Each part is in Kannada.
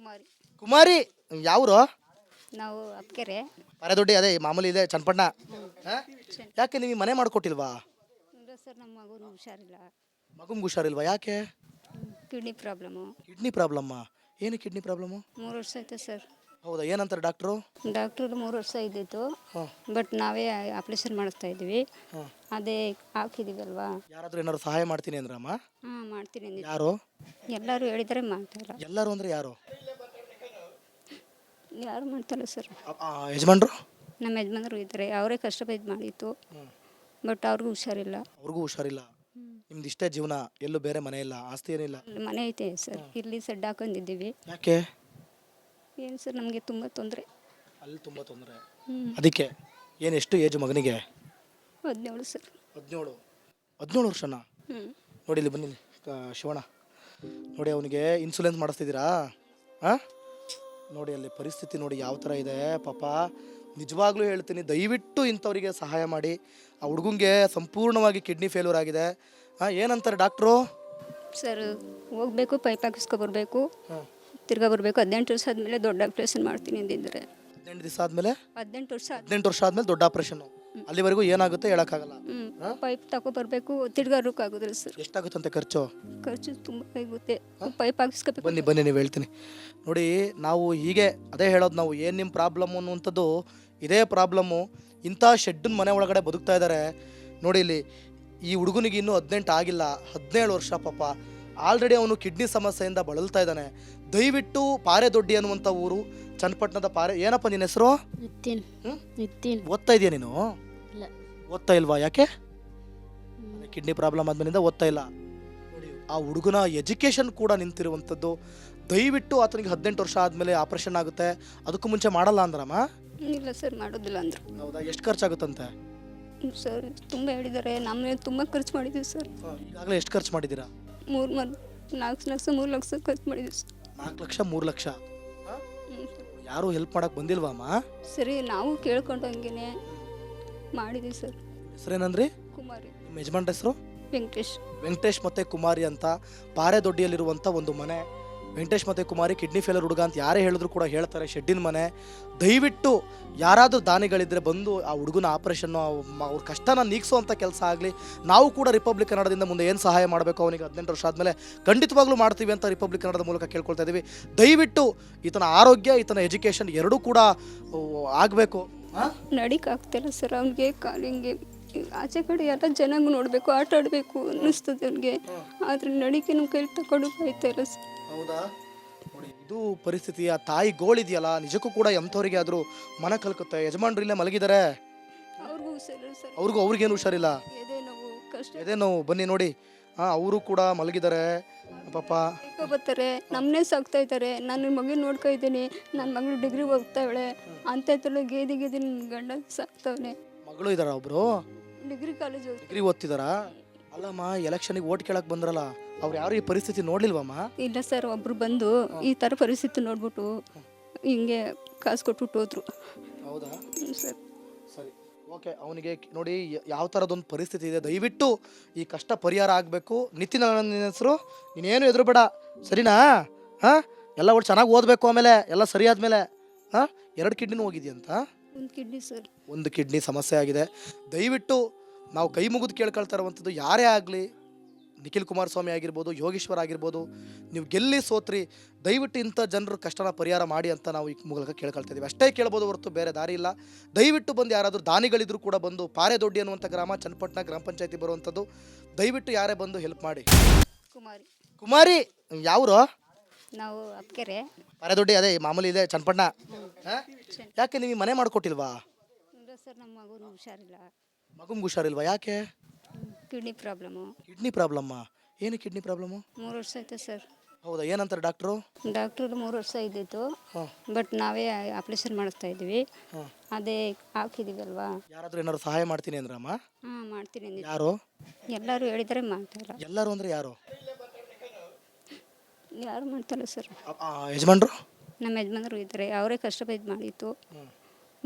ಕುಮಾರಿ. ಕುಮಾರಿ? ಯಾವ್ರು? ನಾವು ಅಪ್ಕೆರೆ. ಪಾರೆದೊಡ್ಡಿ ಅದೇ ಮಾಮೂಲಿ ಇದೆ ಚನ್ನಪಣ್ಣ? ಯಾಕೆ ನೀವು ಮನೆ ಮಾಡ್ಕೊಟ್ಟಿಲ್ವಾ? ಇಲ್ಲ ಸರ್ ನಮ್ಮ ಮಗುನ ಹುಷಾರಿಲ್ಲ. ಮಗುಂಗ್ ಹುಷಾರಿಲ್ವಾ? ಯಾಕೆ? ಕಿಡ್ನಿ ಪ್ರಾಬ್ಲಮ್ಮು ಕಿಡ್ನಿ ಪ್ರಾಬ್ಲಮ್ಮ ಏನು ಕಿಡ್ನಿ ಪ್ರಾಬ್ಲಮ್ಮು ಮೂರು ವರ್ಷ ಆಯ್ತು ಸರ್. ಹೌದಾ? ಏನಂತಾರೆ ಡಾಕ್ಟ್ರು? ಡಾಕ್ಟ್ರ್ ಮೂರು ವರ್ಷ ಇದ್ದಿತ್ತು. ಹಾಂ. ಬಟ್ ನಾವೇ ಆಪ್ರೇಷನ್ ಮಾಡಿಸ್ತಾ ಇದ್ವಿ. ಹಾಂ. ಅದೇ ಹಾಕಿದೀವಲ್ವಾ? ಯಾರಾದರೂ ಏನಾದ್ರು ಸಹಾಯ ಮಾಡ್ತೀನಿ ಅಂದ್ರಮ್ಮ ಹಾಂ ಮಾಡ್ತೀನಿ. ಯಾರು? ಎಲ್ಲರೂ ಹೇಳಿದರೆ ಮಾಡ್ತಾಯಿಲ್ಲ ಎಲ್ಲರೂ ಅಂದ್ರೆ ಯಾರು? ಯಾರು ಮಾಡ್ತಾರೆ ಸರ್? ಯಜಮಾನರು? ನಮ್ಮ ಯಜಮಾನರು ಇದ್ದಾರೆ. ಅವರೇ ಕಷ್ಟಪಟ್ಟು ಮಾಡಿತ್ತು ಬಟ್ ಅವ್ರಿಗೂ ಹುಷಾರಿಲ್ಲ. ಅವ್ರಿಗೂ ಹುಷಾರಿಲ್ಲ. ನಿಮ್ದು ಇಷ್ಟೇ ಜೀವನ ಎಲ್ಲೂ ಬೇರೆ ಮನೆ ಇಲ್ಲ ಆಸ್ತಿ ಏನಿಲ್ಲ. ಮನೆ ಐತೆ ಸರ್. ಇಲ್ಲಿ ಸೆಡ್ ಹಾಕೊಂಡಿದ್ದೀವಿ. ಯಾಕೆ? ಏನು ಸರ್ ನಮಗೆ ತುಂಬ ತೊಂದರೆ? ಅಲ್ಲಿ ತುಂಬ ತೊಂದರೆ. ಅದಕ್ಕೆ ಏನು ಎಷ್ಟು ಏಜ್ ಮಗನಿಗೆ? ಹದಿನೇಳು ಸರ್. ಹದಿನೇಳು. ಹದಿನೇಳು ವರ್ಷನ? ಹ್ಞೂ ನೋಡಿ ಇಲ್ಲಿ ಬನ್ನಿ ಶಿವಣ್ಣ. ನೋಡಿ ಅವನಿಗೆ ಇನ್ಸುಲೆನ್ಸ್ ಮಾಡಿಸ್ತಿದ್ದೀರಾ? ಹಾಂ ನೋಡಿ ಅಲ್ಲಿ ಪರಿಸ್ಥಿತಿ ನೋಡಿ ಯಾವ ಥರ ಇದೆ. ಪಾಪ ನಿಜವಾಗ್ಲೂ ಹೇಳ್ತೀನಿ ದಯವಿಟ್ಟು ಇಂಥವರಿಗೆ ಸಹಾಯ ಮಾಡಿ. ಆ ಹುಡುಗಂಗೆ ಸಂಪೂರ್ಣವಾಗಿ ಕಿಡ್ನಿ ಫೇಲ್ಯೂರ್ ಆಗಿದೆ. ಹಾಂ ಏನಂತಾರೆ ಡಾಕ್ಟ್ರು? ಸರ್ ಹೋಗ್ಬೇಕು ಪೈಪ್ ಹಾಕಿಸ್ಕೊಬರ್ಬೇಕು ಬರಬೇಕು ತಿರ್ಗಾ ಬರಬೇಕು. ಹದಿನೆಂಟು ವರ್ಷ ಆದಮೇಲೆ ದೊಡ್ಡ ಆಪ್ರೇಷನ್ ಮಾಡ್ತೀನಿ ಅಂದಿದ್ದಾರೆ. ಹದಿನೆಂಟು ದಿವಸ ಆದಮೇಲೆ? ಹದಿನೆಂಟು ವರ್ಷ ಹದಿನೆಂಟು ವರ್ಷ ಆದಮೇಲೆ ದೊಡ್ಡ ಆಪ್ರೇಷನ್ನು ಅಲ್ಲಿವರೆಗೂ ಏನಾಗುತ್ತೆ ಹೇಳಕ್ಕಾಗಲ್ಲ. ಪೈಪ್ ಬರಬೇಕು ತಿರ್ಗಾ ಆಗೋದಿಲ್ಲ ಸರ್. ಎಷ್ಟಾಗುತ್ತಂತೆ ಖರ್ಚು? ಖರ್ಚು ತುಂಬ ಆಗುತ್ತೆ. ಪೈಪ್ ಹಾಕಿಸ್ಕೋಬೇಕು. ಬನ್ನಿ ಬನ್ನಿ ನೀವು ಹೇಳ್ತೀನಿ. ನೋಡಿ ನಾವು ಹೀಗೆ ಅದೇ ಹೇಳೋದು ನಾವು ಏನು ನಿಮ್ಮ ಪ್ರಾಬ್ಲಮ್ ಅನ್ನುವಂಥದ್ದು ಇದೇ ಪ್ರಾಬ್ಲಮ್ಮು. ಇಂಥ ಶೆಡ್ಡನ್ ಮನೆ ಒಳಗಡೆ ಬದುಕ್ತಾ ಇದ್ದಾರೆ ನೋಡಿ ಇಲ್ಲಿ ಈ ಹುಡುಗನಿಗೆ ಇನ್ನೂ ಹದಿನೆಂಟು ಆಗಿಲ್ಲ ಹದಿನೇಳು ವರ್ಷ ಪಾಪ. ಆಲ್ರೆಡಿ ಅವನು ಕಿಡ್ನಿ ಸಮಸ್ಯೆಯಿಂದ ಬಳಲ್ತಾ ಇದ್ದಾನೆ. ದಯವಿಟ್ಟು ಪಾರೆ ದೊಡ್ಡಿ ಅನ್ನುವಂಥ ಊರು ಚನ್ನಪಟ್ಟಣದ ಪಾರೆ. ಏನಪ್ಪ ನಿನ್ನ ಹೆಸರು? ನಿತ್ಯನ್. ಹ್ಮ್? ನಿತ್ಯನ್. ಓದ್ತಾ ಇದೆಯಾ ನೀನು? ಇಲ್ಲ. ಓದ್ತಾ ಇಲ್ವಾ ಯಾಕೆ? ಕಿಡ್ನಿ ಪ್ರಾಬ್ಲಮ್ ಆದ್ಮೇಲಿಂದ ಓದ್ತಾ ಇಲ್ಲ. ಆ ಹುಡುಗನ ಎಜುಕೇಶನ್ ಕೂಡ ನಿಂತಿರುವಂಥದ್ದು. ದಯವಿಟ್ಟು ಆತನಿಗೆ ಹದಿನೆಂಟು ವರ್ಷ ಆದಮೇಲೆ ಆಪರೇಷನ್ ಆಗುತ್ತೆ. ಅದಕ್ಕೂ ಮುಂಚೆ ಮಾಡಲ್ಲ ಅಂದ್ರಮ್ಮ? ಇಲ್ಲ ಸರ್ ಮಾಡೋದಿಲ್ಲ ಅಂದರು. ಹೌದಾ? ಎಷ್ಟು ಖರ್ಚಾಗುತ್ತಂತೆ? ಸರ್ ತುಂಬ ಹೇಳಿದ್ದಾರೆ. ನಮ್ಮ ತುಂಬ ಖರ್ಚು ಮಾಡಿದ್ದೀವಿ ಸರ್. ಈಗಾಗಲೇ ಎಷ್ಟು ಖರ್ಚು ಮಾಡಿದ್ದೀರಾ? ಮೂರು ಮನ್ ನಾಲ್ಕು ಲಕ್ಷ ಮೂರು ಲಕ್ಷ ಖರ್ಚು ಮಾಡಿದ್ದೀವಿ ಸರ್. ನಾಲ್ಕು ಲಕ್ಷ ಮೂರು ಲಕ್ಷ? ಯಾರೂ ಹೆಲ್ಪ್ ಮಾಡಕ್ಕೆ ಬಂದಿಲ್ವಮ್ಮ? ಸರಿ ನಾವು ಕೇಳ್ಕೊಂಡು ಹಂಗೇನೆ ಮಾಡಿದ್ದೀವಿ ಸರ್. ಹೆಸರೇನಂದ್ರಿ? ಕುಮಾರಿ. ನಿಮ್ಮ ಯಜಮಾನ್ರ ಹೆಸರು? ವೆಂಕಟೇಶ್. ವೆಂಕಟೇಶ್ ಮತ್ತೆ ಕುಮಾರಿ ಅಂತ ಪಾರೆದೊಡ್ಡಿಯಲ್ಲಿರುವಂಥ ಒಂದು ಮನೆ. ವೆಂಕಟೇಶ್ ಮತ್ತೆ ಕುಮಾರಿ ಕಿಡ್ನಿ ಫೇಲರ್ ಹುಡುಗ ಅಂತ ಯಾರೇ ಹೇಳಿದ್ರು ಕೂಡ ಹೇಳ್ತಾರೆ ಶೆಡ್ಡಿನ ಮನೆ. ದಯವಿಟ್ಟು ಯಾರಾದರೂ ದಾನಿಗಳಿದ್ರೆ ಬಂದು ಆ ಹುಡುಗನ ಆಪರೇಷನ್ ಅವ್ರ ಕಷ್ಟನ ನೀಗಿಸುವಂಥ ಕೆಲಸ ಆಗಲಿ. ನಾವು ಕೂಡ ರಿಪಬ್ಲಿಕ್ ಕನ್ನಡದಿಂದ ಮುಂದೆ ಏನು ಸಹಾಯ ಮಾಡಬೇಕು? ಅವನಿಗೆ ಹದಿನೆಂಟು ವರ್ಷ ಆದಮೇಲೆ ಖಂಡಿತವಾಗ್ಲೂ ಮಾಡ್ತೀವಿ ಅಂತ ರಿಪಬ್ಲಿಕ್ ಕನ್ನಡದ ಮೂಲಕ ಕೇಳ್ಕೊಳ್ತಾ ಇದ್ದೀವಿ ದಯವಿಟ್ಟು ಈತನ ಆರೋಗ್ಯ ಈತನ ಎಜುಕೇಷನ್ ಎರಡೂ ಕೂಡ ಆಗಬೇಕು. ಹಾಂ ನಡಿಕ್ ಆಗ್ತಿಲ್ಲ ಸರ್ ಅವ್ನಿಗೆ ಕಾಲಿಂಗೆ. ಆಚೆ ಕಡೆ ಎಲ್ಲ ಚೆನ್ನಾಗಿ ನೋಡಬೇಕು ಆಟ ಆಡಬೇಕು ಅನ್ನಿಸ್ತದೆ ಅವ್ನಿಗೆ. ಆದರೆ ನಡಿಕೆ ನಮ್ಮ ಕೈಲಿ ತಗೊಂಡು ಇಲ್ಲ ಸರ್. ಹೌದಾ? ನೋಡಿ ಇದು ಪರಿಸ್ಥಿತಿ ಆ ತಾಯಿ ಗೋಳಿದೆಯಲ್ಲ ನಿಜಕ್ಕೂ ಕೂಡ ಎಂಥವ್ರಿಗೆ ಆದರೂ ಮನ ಕಲ್ಕುತ್ತೆ. ಯಜಮಾನ್ರು ಇಲ್ಲೇ ಮಲಗಿದ್ದಾರೆ ಅವ್ರಿಗೂ ಸರ್ ಸರ್. ಅವ್ರಿಗೂ ಅವ್ರಿಗೇನು ಹುಷಾರಿಲ್ಲ? ಎದೆ ನೋವು ಕಷ್ಟ. ಎದೆ ನೋವು. ಬನ್ನಿ ನೋಡಿ. ಅವರು ಕೂಡ ಮಲಗಿದ್ದಾರೆ. ಪಾಪ. ಬರ್ತಾರೆ. ನಮ್ಮನ್ನೇ ಸಾಕ್ತಾ ಇದ್ದಾರೆ. ನಾನು ಮಗಳು ನೋಡ್ಕೊ ಇದ್ದೀನಿ. ನನ್ನ ಮಗಳು ಡಿಗ್ರಿ ಓದ್ತಾವಳೆ. ಅಂತ ಗೇದಿ ಗೇದಿ ನನ್ನ ಗಂಡ ಸಾಕ್ತವನೆ. ಮಗಳು ಇದ್ದಾರ ಒಬ್ರು? ಡಿಗ್ರಿ ಕಾಲೇಜ್ ಡಿಗ್ರಿ ಓದ್ತಿದಾರ ಅಲ್ಲಮ್ಮ ಎಲೆಕ್ಷನಿಗೆ ಓಟ್ ಕೇಳಕ್ ಬಂದ್ರಲ್ಲ. ಅವ್ರು ಯಾರು ಈ ಪರಿಸ್ಥಿತಿ ನೋಡ್ಲಿಲ್ವಮ್ಮ? ಇಲ್ಲ ಸರ್ ಒಬ್ರು ಬಂದು ಈ ಥರ ಪರಿಸ್ಥಿತಿ ನೋಡ್ಬಿಟ್ಟು ಹಿಂಗೆ ಕಾಸು ಕೊಟ್ಬಿಟ್ಟು ಹೋದ್ರು. ಹೌದಾ? ಸರಿ. ಓಕೆ ಅವನಿಗೆ ನೋಡಿ ಯಾವ ಥರದೊಂದು ಪರಿಸ್ಥಿತಿ ಇದೆ. ದಯವಿಟ್ಟು ಈ ಕಷ್ಟ ಪರಿಹಾರ ಆಗಬೇಕು. ನಿತಿನ್ ನನ್ನ ಹೆಸರು ನೀನೇನು ಎದುರು ಬೇಡ ಸರಿನಾ? ಹಾಂ? ಎಲ್ಲ ಒಟ್ಟು ಚೆನ್ನಾಗಿ ಓದಬೇಕು ಆಮೇಲೆ ಎಲ್ಲ ಸರಿ ಆದಮೇಲೆ. ಹಾಂ? ಎರಡು ಕಿಡ್ನಿನೂ ಹೋಗಿದೆಯಂತ ಒಂದು ಕಿಡ್ನಿ ಸರ್ ಒಂದು ಕಿಡ್ನಿ ಸಮಸ್ಯೆ ಆಗಿದೆ. ದಯವಿಟ್ಟು ನಾವು ಕೈ ಮುಗಿದು ಕೇಳ್ಕೊಳ್ತಾ ಇರುವಂಥದ್ದು ಯಾರೇ ಆಗಲಿ ನಿಖಿಲ್ ಕುಮಾರಸ್ವಾಮಿ ಆಗಿರ್ಬೋದು ಯೋಗೇಶ್ವರ್ ಆಗಿರ್ಬೋದು ನೀವು ಗೆಲ್ಲಿ ಸೋತ್ರಿ. ದಯವಿಟ್ಟು ಇಂಥ ಜನರು ಕಷ್ಟನ ಪರಿಹಾರ ಮಾಡಿ ಅಂತ ನಾವು ಈ ಮೂಲಕ ಕೇಳ್ಕೊಳ್ತಾ ಇದ್ದೀವಿ. ಅಷ್ಟೇ ಕೇಳ್ಬೋದು ಹೊರತು ಬೇರೆ ದಾರಿ ಇಲ್ಲ. ದಯವಿಟ್ಟು ಬಂದು ಯಾರಾದರೂ ದಾನಿಗಳಿದ್ರು ಕೂಡ ಬಂದು ಪಾರೆದೊಡ್ಡಿ ಅನ್ನುವಂಥ ಗ್ರಾಮ ಚನ್ನಪಟ್ಟಣ ಗ್ರಾಮ ಪಂಚಾಯತಿ ಬರುವಂಥದ್ದು ದಯವಿಟ್ಟು ಯಾರೇ ಬಂದು ಹೆಲ್ಪ್ ಮಾಡಿ. ಕುಮಾರಿ. ಕುಮಾರಿ ಯಾವರು? ನಾವು ಅಪ್ಕೆರೆ. ಪಾರೆದೊಡ್ಡಿ ಅದೇ ಮಾಮೂಲಿ ಇದೆ ಚನ್ನಪಟ್ಟಣ. ಯಾಕೆ ನೀವು ಮನೆ ಮಾಡಿಕೊಟ್ಟಿಲ್ವಾ? ಸರ್ ನಮ್ಮ ಮಗುನ ಹುಷಾರಿಲ್ಲ. ಮಗುಂಗೆ ಹುಷಾರಿಲ್ವಾ? ಯಾಕೆ? Kidney problem. ಕಿಡ್ನಿ ಪ್ರಾಬ್ಲಮ್ಮ? ಏನು ಕಿಡ್ನಿ ಪ್ರಾಬ್ಲಮ್ಮು? ಮೂರು ವರ್ಷ ಆಯ್ತು ಸರ್. ಹೌದಾ? ಏನಂತಾರೆ ಡಾಕ್ಟ್ರು? ಡಾಕ್ಟ್ರು ಮೂರು ವರ್ಷ ಇದ್ದಿತ್ತು. ಬಟ್ ನಾವೇ ಆಪರೇಷನ್ ಮಾಡಿಸ್ತಾ ಇದ್ವಿ. ಅದೇ ಹಾಕಿದೀವಲ್ವಾ? ಯಾರಾದ್ರೂ ಏನಾದ್ರು ಸಹಾಯ ಮಾಡ್ತೀನಿ ಅಂದ್ರಮ್ಮ ಹಾ ಮಾಡ್ತೀನಿ. ಯಾರು? ಎಲ್ಲರೂ ಹೇಳಿದರೆ ಮಾಡ್ತಾರ? ಎಲ್ಲರೂ ಅಂದ್ರೆ ಯಾರು? ಯಾರು ಮಾಡ್ತಾರೆ ಸರ್? ಅ- ಆ, ಯಜಮಾನ್ರು? ನಮ್ಮ ಯಜಮಾನರು ಇದ್ದಾರೆ. ಅವರೇ ಕಷ್ಟಪಟ್ಟು ಮಾಡಿತ್ತು.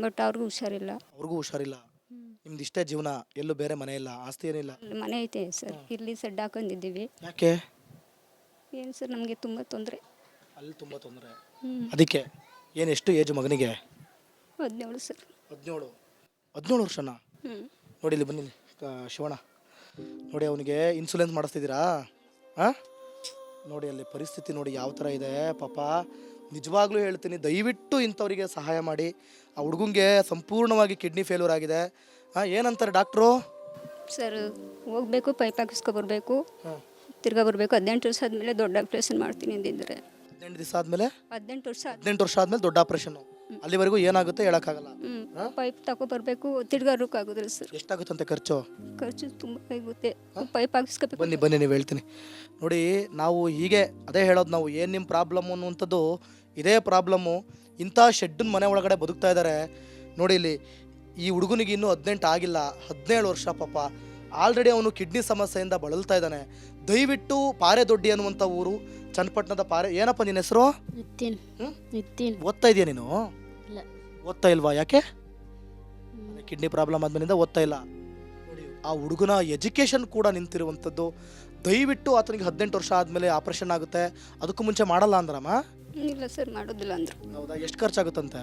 ಬಟ್ ಅವ್ರಿಗೂ ಹುಷಾರಿಲ್ಲ. ಅವ್ರಿಗೂ ಹುಷಾರಿಲ್ಲ. ನಿಮ್ದು ಇಷ್ಟೇ ಜೀವನ ಎಲ್ಲೂ ಬೇರೆ ಮನೆ ಇಲ್ಲ ಆಸ್ತಿ ಏನಿಲ್ಲ. ಮನೆ ಐತೆ ಸರ್. ಇಲ್ಲಿ ಸೆಡ್ ಹಾಕೊಂಡಿದ್ದೀವಿ. ಯಾಕೆ? ಏನು ಸರ್ ನಮಗೆ ತುಂಬ ತೊಂದರೆ? ಅಲ್ಲಿ ತುಂಬ ತೊಂದರೆ. ಅದಕ್ಕೆ ಏನು ಎಷ್ಟು ಏಜ್ ಮಗನಿಗೆ? ಹದಿನೇಳು ಸರ್. ಹದಿನೇಳು. ಹದಿನೇಳು ವರ್ಷನಾ? ಹ್ಞೂ ನೋಡಿ ಇಲ್ಲಿ ಬನ್ನಿ ಆ, ಶಿವಣ್ಣ. ನೋಡಿ ಅವನಿಗೆ ಇನ್ಸುಲೆನ್ಸ್ ಮಾಡಿಸ್ತಿದ್ದೀರಾ? ಹಾಂ ನೋಡಿ ಅಲ್ಲಿ ಪರಿಸ್ಥಿತಿ ನೋಡಿ ಯಾವ ಥರ ಇದೆ. ಪಾಪ ನಿಜವಾಗ್ಲೂ ಹೇಳ್ತೀನಿ ದಯವಿಟ್ಟು ಇಂಥವರಿಗೆ ಸಹಾಯ ಮಾಡಿ. ಆ ಹುಡುಗಂಗೆ ಸಂಪೂರ್ಣವಾಗಿ ಕಿಡ್ನಿ ಫೇಲ್ಯೂರ್ ಆಗಿದೆ. ಹಾಂ ಏನಂತಾರೆ ಡಾಕ್ಟ್ರು? ಸರ್ ಹೋಗ್ಬೇಕು ಪೈಪ್ ಹಾಕಿಸ್ಕೊಬರ್ಬೇಕು ಹಾಂ. ತಿರ್ಗಾ ಬರಬೇಕು. ಹದಿನೆಂಟು ವರ್ಷ ಆದಮೇಲೆ ದೊಡ್ಡ ಆಪ್ರೇಷನ್ ಮಾಡ್ತೀನಿ ಅಂದಿದ್ದಾರೆ ಹದಿನೆಂಟು ದಿವಸ ಆದಮೇಲೆ? ಹದಿನೆಂಟು ವರ್ಷ ಆದ ಹದಿನೆಂಟು ವರ್ಷ ಆದಮೇಲೆ ದೊಡ್ಡ ಆಪರೇಷನ್ ಅಲ್ಲಿವರೆಗೂ ಏನಾಗುತ್ತೆ ಹೇಳೋಕ್ಕಾಗಲ್ಲ. ಪೈಪ್ ಬರಬೇಕು ತಿರ್ಗಾ ಆಗೋದಿಲ್ಲ ಸರ್ ಎಷ್ಟಾಗುತ್ತೆ ಅಂತ ಖರ್ಚು? ಖರ್ಚು ತುಂಬ ಆಗುತ್ತೆ. ಪೈಪ್ ಹಾಕಿಸ್ಕೋಬೇಕು. ಬನ್ನಿ ಬನ್ನಿ ನೀವು ಹೇಳ್ತೀನಿ. ನೋಡಿ ನಾವು ಹೀಗೆ ಅದೇ ಹೇಳೋದು ನಾವು ಏನು ನಿಮ್ಮ ಪ್ರಾಬ್ಲಮ್ ಅನ್ನುವಂಥದ್ದು ಇದೇ ಪ್ರಾಬ್ಲಮ್ಮು ಇಂಥ ಶೆಡ್ಡನ್ ಮನೆ ಒಳಗಡೆ ಬದುಕ್ತಾ ಇದ್ದಾರೆ ನೋಡಿ ಇಲ್ಲಿ ಈ ಹುಡುಗನಿಗೆ ಇನ್ನೂ ಹದಿನೆಂಟು ಆಗಿಲ್ಲ. ಹದಿನೇಳು ವರ್ಷ ಪಾಪ. ಆಲ್ರೆಡಿ ಅವನು ಕಿಡ್ನಿ ಸಮಸ್ಯೆಯಿಂದ ಬಳಲ್ತಾ ಇದ್ದಾನೆ. ದಯವಿಟ್ಟು ಪಾರೆದೊಡ್ಡಿ ಅನ್ನುವಂಥ ಊರು ಚನ್ನಪಟ್ಟಣದ ಪಾರೆ. ಏನಪ್ಪ ನಿನ್ನ ಹೆಸರು? ಓದ್ತಾ ಇದೆಯಾ ನೀನು? ಇಲ್ಲ. ಓದ್ತಾ ಇಲ್ವಾ? ಯಾಕೆ? ಕಿಡ್ನಿ ಪ್ರಾಬ್ಲಮ್ ಆದ್ಮೇಲಿಂದ ಓದ್ತಾ ಇಲ್ಲ. ಆ ಹುಡುಗನ ಎಜುಕೇಷನ್ ಕೂಡ ನಿಂತಿರುವಂಥದ್ದು. ದಯವಿಟ್ಟು ಆತನಿಗೆ ಹದಿನೆಂಟು ವರ್ಷ ಆದಮೇಲೆ ಆಪರೇಷನ್ ಆಗುತ್ತೆ. ಅದಕ್ಕೂ ಮುಂಚೆ ಮಾಡಲ್ಲ ಅಂದ್ರಮ್ಮ? ಇಲ್ಲ ಸರ್ ಮಾಡೋದಿಲ್ಲ ಅಂದ್ರು. ಹೌದಾ? ಎಷ್ಟು ಖರ್ಚಾಗುತ್ತಂತೆ?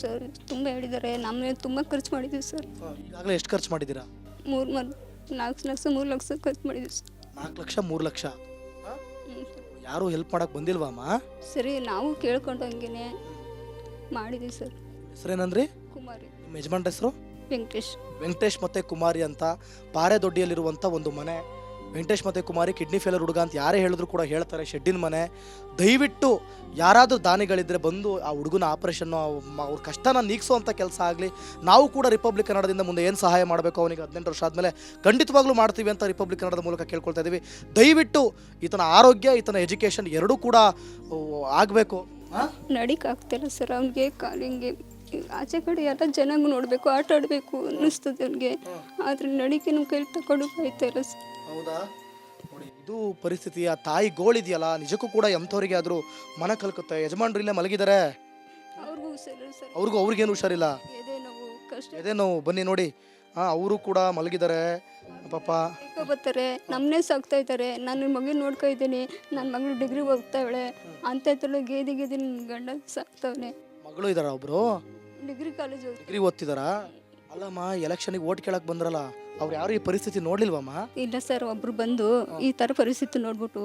ಸರ್ ತುಂಬ ಹೇಳಿದ್ದಾರೆ. ನಮ್ಮ ತುಂಬ ಖರ್ಚು ಮಾಡಿದ್ದೀವಿ ಸರ್. ಈಗಾಗಲೇ ಎಷ್ಟು ಖರ್ಚು ಮಾಡಿದ್ದೀರಾ? ಮೂರು ಮರ್ ನಾಲ್ಕು ಲಕ್ಷ ಮೂರು ಲಕ್ಷ ಖರ್ಚು ಮಾಡಿದ್ವಿ ಸರ್. ನಾಲ್ಕು ಲಕ್ಷ ಮೂರು ಲಕ್ಷ? ಹ್ಞೂ ಸರ್. ಯಾರೂ ಹೆಲ್ಪ್ ಮಾಡಕ್ಕೆ ಬಂದಿಲ್ವಮ್ಮ ಸರಿ ನಾವು ಕೇಳ್ಕೊಂಡು ಹಂಗೇನೆ ಮಾಡಿದ್ವಿ ಸರ್. ಹೆಸರೇನಂದ್ರಿ? ಕುಮಾರಿ. ನಿಮ್ಮ ಯಜಮಾನ್ರ ಹೆಸರು? ವೆಂಕಟೇಶ್. ವೆಂಕಟೇಶ್ ಮತ್ತೆ ಕುಮಾರಿ ಅಂತ ಪಾರೆದೊಡ್ಡಿಯಲ್ಲಿರುವಂಥ ಒಂದು ಮನೆ. ವೆಂಕಟೇಶ್ ಮತ್ತು ಕುಮಾರಿ ಕಿಡ್ನಿ ಫೇಲರ್ ಹುಡುಗ ಅಂತ ಯಾರೇ ಹೇಳಿದ್ರು ಕೂಡ ಹೇಳ್ತಾರೆ ಶೆಡ್ಡಿನ ಮನೆ. ದಯವಿಟ್ಟು ಯಾರಾದರೂ ದಾನಿಗಳಿದ್ರೆ ಬಂದು ಆ ಹುಡುಗನ ಆಪರೇಷನ್ನು ಅವ್ರ ಕಷ್ಟನ ನೀಗಿಸುವಂಥ ಕೆಲಸ ಆಗಲಿ. ನಾವು ಕೂಡ ರಿಪಬ್ಲಿಕ್ ಕನ್ನಡದಿಂದ ಮುಂದೆ ಏನು ಸಹಾಯ ಮಾಡಬೇಕು? ಅವನಿಗೆ ಹದಿನೆಂಟು ವರ್ಷ ಆದಮೇಲೆ ಖಂಡಿತವಾಗ್ಲೂ ಮಾಡ್ತೀವಿ ಅಂತ ರಿಪಬ್ಲಿಕ್ ಕನ್ನಡದ ಮೂಲಕ ಕೇಳ್ಕೊಳ್ತಾ ಇದ್ದೀವಿ ದಯವಿಟ್ಟು ಈತನ ಆರೋಗ್ಯ ಈತನ ಎಜುಕೇಷನ್ ಎರಡೂ ಕೂಡ ಆಗಬೇಕು. ನಡಿಕಾಗ್ತಿಲ್ಲ ಸರ್ ಅವ್ನಿಗೆ ಕಾಲಿಂಗೆ. ಆಚೆ ಕಡೆ ಎಲ್ಲ ಚೆನ್ನಾಗಿ ನೋಡಬೇಕು ಆಟ ಆಡಬೇಕು ಅನ್ನಿಸ್ತದೆ ಅವ್ನಿಗೆ. ಆದರೆ ನಡಿಕೆ ನಮ್ಮ ಕೈಲಿ ತಗೊಂಡು ಇಲ್ಲ ಸರ್. ಹೌದಾ? ನೋಡಿ ಇದು ಪರಿಸ್ಥಿತಿ ಆ ತಾಯಿ ಗೋಳಿದೆಯಲ್ಲ ನಿಜಕ್ಕೂ ಕೂಡ ಎಂಥವ್ರಿಗೆ ಆದರೂ ಮನ ಕಲ್ಕುತ್ತೆ. ಯಜಮಾನ್ರು ಇಲ್ಲೇ ಮಲಗಿದ್ದಾರೆ ಅವ್ರಿಗೂ ಸರ್ ಸರ್. ಅವ್ರಿಗೂ ಅವ್ರಿಗೇನು ಹುಷಾರಿಲ್ಲ? ಎದೆ ನೋವು ಕಷ್ಟ. ಎದೆ ನೋವು ಬನ್ನಿ ನೋಡಿ. ಹಾಂ ಅವರು ಕೂಡ ಮಲಗಿದ್ದಾರೆ ಪಾಪ. ಬರ್ತಾರೆ ನಮ್ಮನ್ನೇ ಸಾಕ್ತಾ ಇದ್ದಾರೆ. ನಾನು ಮಗನ ನೋಡ್ಕೊ ಇದ್ದೀನಿ. ನನ್ನ ಮಗಳು ಡಿಗ್ರಿ ಓದ್ತಾವಳೆ ಅಂತ ಗೇದಿ ಗೇದಿ ನನ್ನ ಗಂಡ ಸಾಕ್ತವನೆ. ಮಗಳು ಇದ್ದಾರಾ ಒಬ್ರು? ಡಿಗ್ರಿ ಕಾಲೇಜ್ ಡಿಗ್ರಿ ಓದ್ತಿದಾರ? ಅಲ್ಲಮ್ಮ ಎಲೆಕ್ಷನಿಗೆ ಓಟ್ ಕೇಳಕ್ ಬಂದ್ರಲ್ಲ. ಅವ್ರು ಯಾರು ಈ ಪರಿಸ್ಥಿತಿ ನೋಡ್ಲಿಲ್ವಮ್ಮ? ಇಲ್ಲ ಸರ್ ಒಬ್ರು ಬಂದು ಈ ಥರ ಪರಿಸ್ಥಿತಿ ನೋಡ್ಬಿಟ್ಟು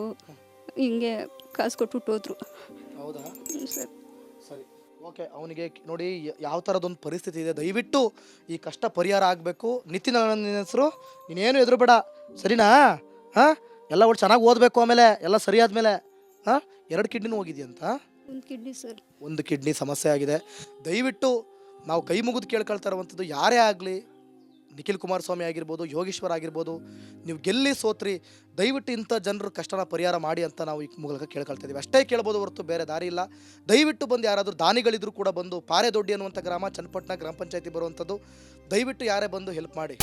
ಹಿಂಗೆ ಕಾಸು ಕೊಟ್ಬಿಟ್ಟು ಹೋದ್ರು. ಹೌದಾ? ಸರ್. ಸರಿ. ಓಕೆ ಅವನಿಗೆ ನೋಡಿ ಯಾವ ಥರದೊಂದು ಪರಿಸ್ಥಿತಿ ಇದೆ. ದಯವಿಟ್ಟು ಈ ಕಷ್ಟ ಪರಿಹಾರ ಆಗಬೇಕು. ನಿತಿನ್ ನನ್ನ ಹೆಸರು ನೀನೇನು ಎದುರು ಬೇಡ ಸರಿನಾ? ಹಾಂ? ಎಲ್ಲ ಒಟ್ಟು ಚೆನ್ನಾಗಿ ಓದಬೇಕು ಆಮೇಲೆ ಎಲ್ಲ ಸರಿ ಆದಮೇಲೆ. ಹಾಂ? ಎರಡು ಕಿಡ್ನಿನೂ ಹೋಗಿದೆಯಂತ ಒಂದು ಕಿಡ್ನಿ ಸರ್. ಒಂದು ಕಿಡ್ನಿ ಸಮಸ್ಯೆ ಆಗಿದೆ. ದಯವಿಟ್ಟು ನಾವು ಕೈ ಮುಗಿದು ಕೇಳ್ಕೊಳ್ತಾ ಇರುವಂಥದ್ದು ಯಾರೇ ಆಗಲಿ ನಿಖಿಲ್ ಕುಮಾರಸ್ವಾಮಿ ಆಗಿರ್ಬೋದು, ಯೋಗೇಶ್ವರ್ ಆಗಿರ್ಬೋದು, ನೀವು ಗೆಲ್ಲಿ ಸೋತ್ರಿ, ದಯವಿಟ್ಟು ಇಂಥ ಜನರು ಕಷ್ಟನ ಪರಿಹಾರ ಮಾಡಿ ಅಂತ ನಾವು ಈ ಮೂಲಕ ಕೇಳ್ಕೊಳ್ತಾ ಇದ್ದೀವಿ. ಅಷ್ಟೇ ಕೇಳ್ಬೋದು ಹೊರತು ಬೇರೆ ದಾರಿ ಇಲ್ಲ. ದಯವಿಟ್ಟು ಬಂದು ಯಾರಾದರೂ ದಾನಿಗಳಿದ್ರು ಕೂಡ ಬಂದು ಪಾರೆದೊಡ್ಡಿ ಅನ್ನುವಂಥ ಗ್ರಾಮ, ಚನ್ನಪಟ್ಟಣ ಗ್ರಾಮ ಪಂಚಾಯತಿ ಬರುವಂಥದ್ದು, ದಯವಿಟ್ಟು ಯಾರೇ ಬಂದು ಹೆಲ್ಪ್ ಮಾಡಿ.